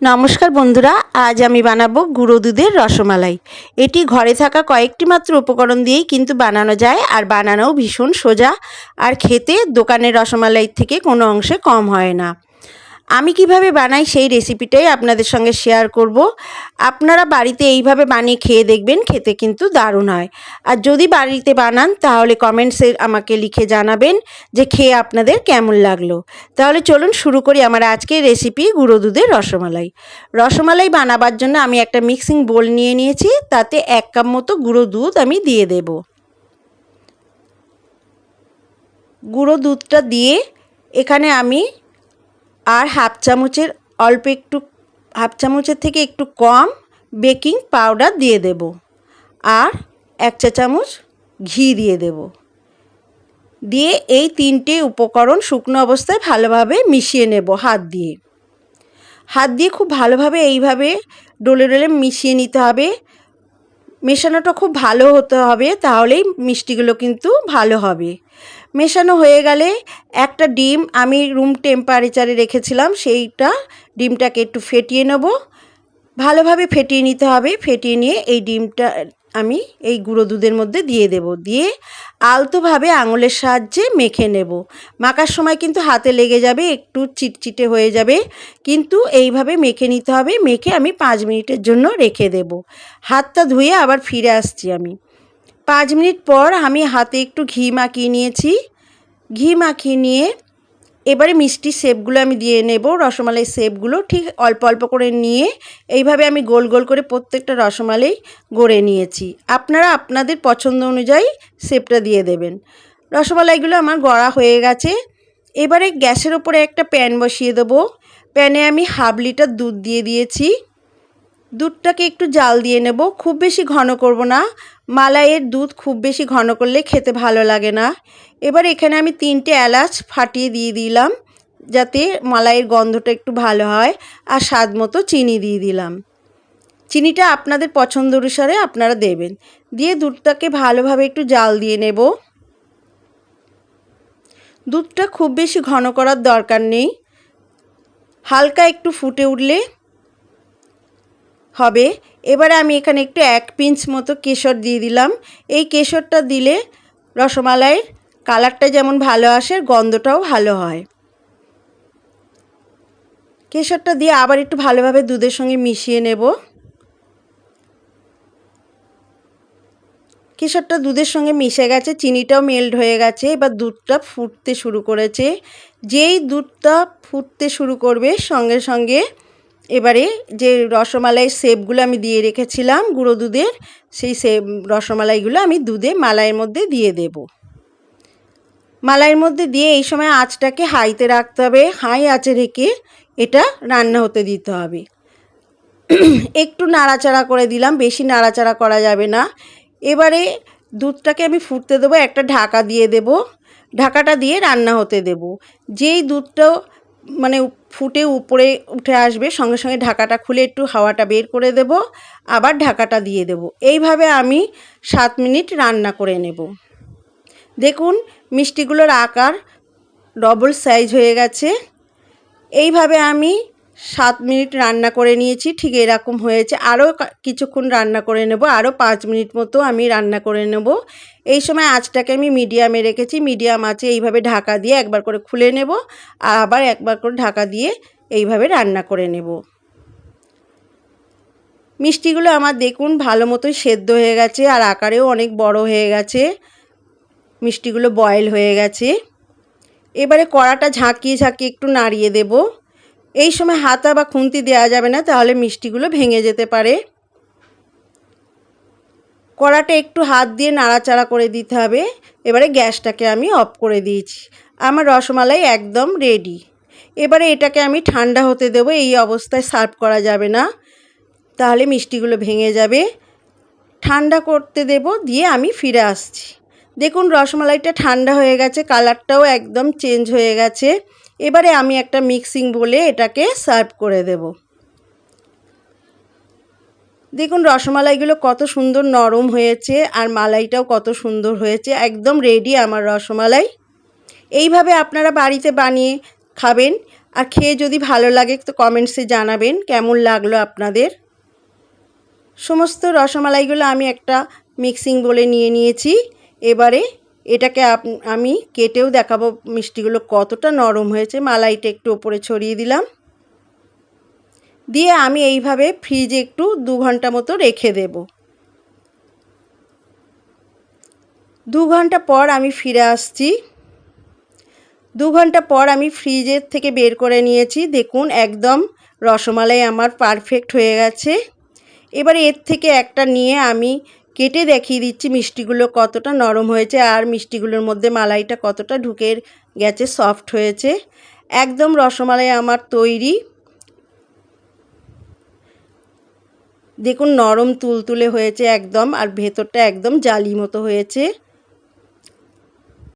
নমস্কার বন্ধুরা, আজ আমি বানাবো গুঁড়ো দুধের রসমালাই। এটি ঘরে থাকা কয়েকটি মাত্র উপকরণ দিয়েই কিন্তু বানানো যায় আর বানানোও ভীষণ সোজা। আর খেতে দোকানের রসমালাইয়ের থেকে কোনো অংশে কম হয় না। আমি কীভাবে বানাই সেই রেসিপিটাই আপনাদের সঙ্গে শেয়ার করব। আপনারা বাড়িতে এইভাবে বানিয়ে খেয়ে দেখবেন, খেতে কিন্তু দারুণ হয়। আর যদি বাড়িতে বানান, তাহলে কমেন্টসে আমাকে লিখে জানাবেন যে খেয়ে আপনাদের কেমন লাগল। তাহলে চলুন শুরু করি আমার আজকের রেসিপি গুঁড়ো দুধের রসমালাই। রসমালাই বানাবার জন্য আমি একটা মিক্সিং বোল নিয়ে নিয়েছি, তাতে এক কাপ মতো গুঁড়ো দুধ আমি দিয়ে দেব। গুঁড়ো দুধটা দিয়ে এখানে আমি আর হাফ চামচের অল্প একটু, হাফ চামচের থেকে একটু কম বেকিং পাউডার দিয়ে দেব। আর এক চা চামচ ঘি দিয়ে দেব। দিয়ে এই তিনটে উপকরণ শুকনো অবস্থায় ভালোভাবে মিশিয়ে নেব হাত দিয়ে। হাত দিয়ে খুব ভালোভাবে এইভাবে ডোলে ডোলে মিশিয়ে নিতে হবে। মেশানোটা খুব ভালো হতে হবে, তাহলেই মিষ্টিগুলো কিন্তু ভালো হবে। মেশানো হয়ে গেলে একটা ডিম আমি রুম টেম্পারেচারে রেখেছিলাম, সেইটা ডিমটাকে একটু ফেটিয়ে নেব। ভালোভাবে ফেটিয়ে নিতে হবে, ফেটিয়ে নিয়ে এই ডিমটা আমি এই গুঁড়ো দুধের মধ্যে দিয়ে দেব। দিয়ে আলতোভাবে আঙুলের সাহায্যে মেখে নেব। মাখার সময় কিন্তু হাতে লেগে যাবে, একটু চিটচিটে হয়ে যাবে। কিন্তু এইভাবে মেখে নিতে হবে, মেখে আমি পাঁচ মিনিটের জন্য রেখে দেব। হাতটা ধুয়ে আবার ফিরে আসছি আমি। পাঁচ মিনিট পর আমি হাতে একটু ঘি মাখিয়ে নিয়েছি। ঘি মাখিয়ে নিয়ে এবারে মিষ্টি শেপগুলো আমি দিয়ে নেব, রসমালাই শেপগুলো ঠিক অল্প অল্প করে নিয়ে এইভাবে আমি গোল গোল করে প্রত্যেকটা রসমালাই গড়ে নিয়েছি। আপনারা আপনাদের পছন্দ অনুযায়ী শেপটা দিয়ে দেবেন। রসমালাইগুলো আমার গড়া হয়ে গেছে। এবারে গ্যাসের ওপরে একটা প্যান বসিয়ে দেবো। প্যানে আমি হাফ লিটার দুধ দিয়ে দিয়েছি। দুধটাকে একটু জাল দিয়ে নেব। খুব বেশি ঘন করব না। মালাইয়ের দুধ খুব বেশি ঘন করলে খেতে ভালো লাগে না। এবার এখানে আমি তিনটে এলাচ ফাটিয়ে দিয়ে দিলাম, যাতে মালাইয়ের গন্ধটা একটু ভালো হয় আর স্বাদ মতো চিনি দিয়ে দিলাম। চিনিটা আপনাদের পছন্দ অনুসারে আপনারা দেবেন। দিয়ে দুধটাকে ভালোভাবে একটু জাল দিয়ে নেব। দুধটা খুব বেশি ঘন করার দরকার নেই। হালকা একটু ফুটে উঠলে হবে। এবারে আমি এখানে একটু এক পিঞ্চ মতো কেশর দিয়ে দিলাম। এই কেশরটা দিলে রসমালাইয়ের কালারটা যেমন ভালো আসে, গন্ধটাও ভালো হয়। কেশরটা দিয়ে আবার একটু ভালোভাবে দুধের সঙ্গে মিশিয়ে নেব। কেশরটা দুধের সঙ্গে মিশে গেছে, চিনিটাও মেল্ট হয়ে গেছে। এবার দুধটা ফুটতে শুরু করেছে। যেই দুধটা ফুটতে শুরু করবে, সঙ্গে সঙ্গে এবারে যে রসমালাইয়ের সেপগুলো আমি দিয়ে রেখেছিলাম গুঁড়ো দুধের, সেই সেপ রসমালাইগুলো আমি দুধে মালাইয়ের মধ্যে দিয়ে দেব। মালাইয়ের মধ্যে দিয়ে এই সময় আঁচটাকে হাইতে রাখতে হবে, হাই আঁচে রেখে এটা রান্না হতে দিতে হবে। একটু নাড়াচাড়া করে দিলাম, বেশি নাড়াচাড়া করা যাবে না। এবারে দুধটাকে আমি ফুটতে দেবো, একটা ঢাকা দিয়ে দেব। ঢাকাটা দিয়ে রান্না হতে দেব। যেই দুধটা মানে ফুটে উপরে উঠে আসবে, সঙ্গে সঙ্গে ঢাকাটা খুলে একটু হাওয়াটা বের করে দেব, আবার ঢাকাটা দিয়ে দেব। এইভাবে আমি সাত মিনিট রান্না করে নেব। দেখুন, মিষ্টিগুলোর আকার ডবল সাইজ হয়ে গেছে। এইভাবে আমি সাত মিনিট রান্না করে নিয়েছি, ঠিক এরকম হয়েছে। আরও কিছুক্ষণ রান্না করে নেব আরও পাঁচ মিনিট মতো আমি রান্না করে নেব। এই সময় আঁচটাকে আমি মিডিয়ামে রেখেছি, মিডিয়াম আঁচে এইভাবে ঢাকা দিয়ে একবার করে খুলে নেব আর আবার একবার করে ঢাকা দিয়ে এইভাবে রান্না করে নেব। মিষ্টিগুলো আমার দেখুন ভালো মতোই সেদ্ধ হয়ে গেছে, আর আকারেও অনেক বড় হয়ে গেছে। মিষ্টিগুলো বয়েল হয়ে গেছে। এবারে কড়াটা ঝাঁকিয়ে ঝাঁকিয়ে একটু নাড়িয়ে দেবো। এই সময় হাতা বা খুন্তি দেওয়া যাবে না, তাহলে মিষ্টিগুলো ভেঙে যেতে পারে। কড়াটা একটু হাত দিয়ে নাড়াচাড়া করে দিতে হবে। এবারে গ্যাসটাকে আমি অফ করে দিয়েছি। আমার রসমালাই একদম রেডি। এবারে এটাকে আমি ঠান্ডা হতে দেবো, এই অবস্থায় সার্ভ করা যাবে না। তাহলে মিষ্টিগুলো ভেঙে যাবে। ঠান্ডা করতে দেব, দিয়ে আমি ফিরে আসছি। দেখুন, রসমালাইটা ঠান্ডা হয়ে গেছে, কালারটাও একদম চেঞ্জ হয়ে গেছে। এবারে আমি একটা মিক্সিং বলে এটাকে সার্ভ করে দেব। দেখুন, রসমালাইগুলো কত সুন্দর নরম হয়েছে আর মালাইটাও কত সুন্দর হয়েছে, একদম রেডি আমার রসমালাই। এইভাবে আপনারা বাড়িতে বানিয়ে খাবেন আর খেয়ে যদি ভালো লাগে তো কমেন্টসে জানাবেন কেমন লাগল আপনাদের। সমস্ত রসমালাইগুলো আমি একটা মিক্সিং বলে নিয়ে নিয়েছি। এবারে এটাকে আমি কেটেও দেখাবো মিষ্টিগুলো কতটা নরম হয়েছে। মালাইটা একটু ওপরে ছড়িয়ে দিলাম। দিয়ে আমি এইভাবে ফ্রিজে একটু দু ঘণ্টা মতো রেখে দেব। দু ঘণ্টা পর আমি ফিরে আসছি। দু ঘণ্টা পর আমি ফ্রিজের থেকে বের করে নিয়েছি। দেখুন, একদম রসমালাই আমার পারফেক্ট হয়ে গেছে। এবারে এর থেকে একটা নিয়ে আমি কেটে দেখিয়ে দিচ্ছি মিষ্টিগুলো কতটা নরম হয়েছে আর মিষ্টিগুলোর মধ্যে মালাইটা কতটা ঢুকে গেছে সফট হয়েছে। একদম রসমালাই আমার তৈরি। দেখুন নরম তুলতুলে হয়েছে একদম আর ভেতরটা একদম জালি মতো হয়েছে।